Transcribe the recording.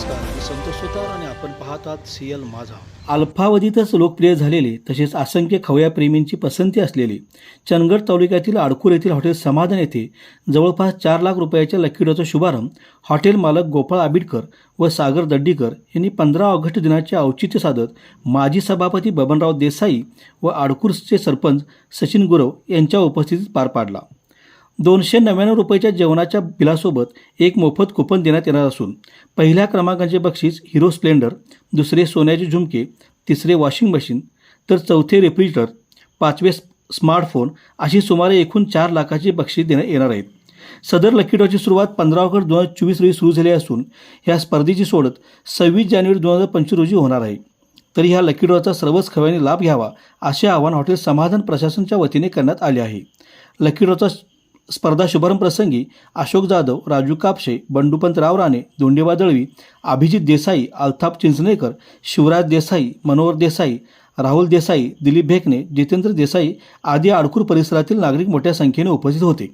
नमस्कार मी संतोष सुतार आणि आपण पाहत सी एल माझा. अल्पावधीतच लोकप्रिय झालेले तसेच असंख्य खवयाप्रेमींची पसंती असलेले चंदगड तालुक्यातील आडखूर येथील हॉटेल समाधान येथे जवळपास चार लाख रुपयाच्या लकीडोचा शुभारंभ हॉटेल मालक गोपाळ आबिडकर व सागर दड्डीकर यांनी पंधरा ऑगस्ट दिनाचे औचित्य साधत माजी सभापती बबनराव देसाई व आडखूरचे सरपंच सचिन गुरव यांच्या उपस्थितीत पार पाडला. दोनशे नव्याण्णव रुपयाच्या जेवणाच्या बिलासोबत एक मोफत कुपन देण्यात येणार असून पहिल्या क्रमांकाचे बक्षीस हिरो स्प्लेंडर दुसरे सोन्याचे झुमके तिसरे वॉशिंग मशीन तर चौथे रेफ्रिजरेटर पाचवे स्मार्टफोन अशी सुमारे एकूण चार लाखाची बक्षीस देण्यात येणार आहेत. सदर लकी ड्रॉची सुरुवात पंधरा ऑगस्ट दोन हजार चोवीस रोजी सुरू झाली असून ह्या स्पर्धेची सोडत सव्वीस जानेवारी दोन हजार पंचवीस रोजी होणार आहे. तरी ह्या लकी ड्रॉचा सर्वच खव्याने लाभ घ्यावा असे आवाहन हॉटेल समाधान प्रशासनच्या वतीने करण्यात आले आहे. लकी ड्रॉचा स्पर्धा शुभारंभप्रसंगी अशोक जाधव राजू कापशे बंडूपंत रावराणे धोंडेबा दळवी अभिजित देसाई अल्ताप चिंचणेकर शिवराज देसाई मनोहर देसाई राहुल देसाई दिलीप भेकणे जितेंद्र देसाई आदी आडकूर परिसरातील नागरिक मोठ्या संख्येने उपस्थित होते.